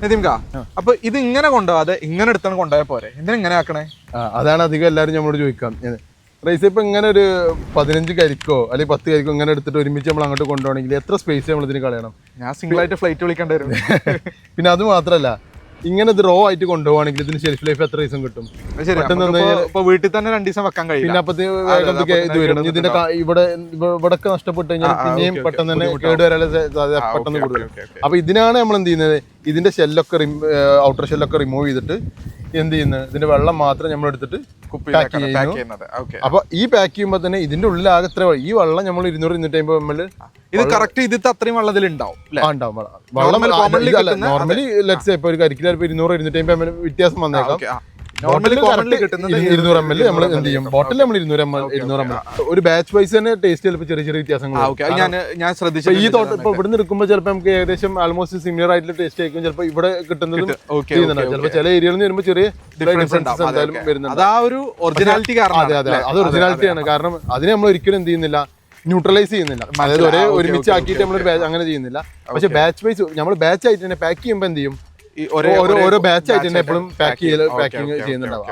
നിതിംക അപ്പൊ ഇത് ഇങ്ങനെ കൊണ്ടുപോകാതെ ഇങ്ങനെ എടുത്താണ് കൊണ്ടുപോയാൽ പോരെ? എന്തിനാ ഇങ്ങനെ ആക്കണേ? അതാണ് അധികം എല്ലാവരും നമ്മളോട് ചോദിക്കാം. റൈസ് ഇപ്പൊ ഇങ്ങനെ ഒരു പതിനഞ്ച് കരിക്കോ അല്ലെങ്കിൽ പത്ത് കരിക്കോ ഇങ്ങനെ എടുത്തിട്ട് ഒരുമിച്ച് നമ്മൾ അങ്ങോട്ട് കൊണ്ടുപോകണമെങ്കിൽ എത്ര സ്പേസ് നമ്മൾ ഇതിന് കളയണം? ഞാൻ സിംഗിൾ ആയിട്ട് ഫ്ലൈറ്റ് വിളിക്കേണ്ടി വരും. പിന്നെ അത് മാത്രല്ല ഇങ്ങനെ ഇത് റോ ആയിട്ട് കൊണ്ടുപോവാണെങ്കിൽ ഇതിന് ഷെൽഫ് ലൈഫ് എത്ര ദിവസം കിട്ടും? വീട്ടിൽ തന്നെ രണ്ടു ദിവസം വെക്കാൻ കഴിയും പിന്നെ കഴിയില്ല അപ്പത്തെ വേഗം ഇത് വരും. ഇതിന്റെ ഇവിടെ ഇവിടൊക്കെ നഷ്ടപ്പെട്ട് കഴിഞ്ഞാൽ പിന്നെയും. പെട്ടെന്ന് തന്നെ കേട് വരാനുള്ള സാധ്യത പെട്ടെന്ന് കൂടുതൽ. അപ്പൊ ഇതിനാണ് നമ്മൾ എന്ത് ചെയ്യുന്നത്? ഇതിന്റെ ഷെല്ലൊക്കെ ഔട്ടർ ഷെല്ലൊക്കെ റിമൂവ് ചെയ്തിട്ട് എന്ത് ചെയ്യുന്നത് ഇതിന്റെ വെള്ളം മാത്രം നമ്മൾ എടുത്തിട്ട് പാക്ക് ചെയ്യുന്നു. അപ്പൊ ഈ പാക്ക് ചെയ്യുമ്പോൾ തന്നെ ഇതിന്റെ ഉള്ളിൽ ആകെ എത്ര ഈ വെള്ളം നമ്മൾ ഇരുന്നൂറ് ഇരുന്നൂറ്റി അമ്പത് എം എൽ ഇത് കറക്റ്റ് ഇതിത്തെ അത്രയും വെള്ളത്തിൽ ഉണ്ടാവും നോർമലി ലെറ്റ്സ് ഇപ്പൊ ഒരു കരിക്കില ഇരുന്നൂറ് ഇരുന്നൂറ്റി അമ്പത് വ്യത്യാസം വന്നേക്കാം. നോർമലി കോമൺലി കിട്ടുന്നത് ഇരുന്നൂറ് എം എൽ നമ്മൾ എന്ത് ചെയ്യും? ബോട്ടിൽ നമ്മൾ ഇരുന്നൂറ് എം എൽ ഇരുന്നൂറ് എം എൽ ഒരു ബാച്ച് വൈസ് തന്നെ ടേസ്റ്റ് ചിലപ്പോൾ ചെറിയ ചെറിയ വ്യത്യാസങ്ങൾ ആ ഞാൻ ഞാൻ ശ്രദ്ധിച്ചു ഈ തോട്ടം ഇപ്പൊ ഇവിടുന്ന് എടുക്കുമ്പോൾ ചിലപ്പോൾ നമുക്ക് ഏകദേശം ആൾമോസ്റ്റ് സിമിലർ ആയിട്ടുള്ള ടേസ്റ്റ് ആയിരിക്കും. ചിലപ്പോൾ ഇവിടെ കിട്ടുന്നതും ചിലപ്പോൾ ചില ഏരിയകളിൽ നിന്ന് വരുമ്പോൾ ചെറിയ ഡിഫറൻസ് എന്തായാലും. വരുന്നുണ്ട്. അതാ ഒരു ഒറിജിനാലിറ്റി കാരണം അതെ അതെ അത് ഒറിജിനാലിറ്റി ആണ്. കാരണം അതിനെ നമ്മൾ ഒരിക്കലും എന്ത് ചെയ്യുന്നില്ല ന്യൂട്രലൈസ് ചെയ്യുന്നില്ല. അതായത് ഒരേ ഒരുമിച്ച് ആക്കിയിട്ട് നമ്മൾ അങ്ങനെ ചെയ്യുന്നില്ല. പക്ഷെ ബാച്ച് വൈസ് നമ്മൾ ബാച്ച് ആയിട്ട് തന്നെ പാക്ക് ചെയ്യുമ്പോൾ എന്ത് ചെയ്യും? ഓരോ ബാച്ച് ആയിട്ട് തന്നെ എപ്പോഴും പാക്ക് ചെയ്യൽ പാക്കിംഗ് ചെയ്യുന്നുണ്ടാവും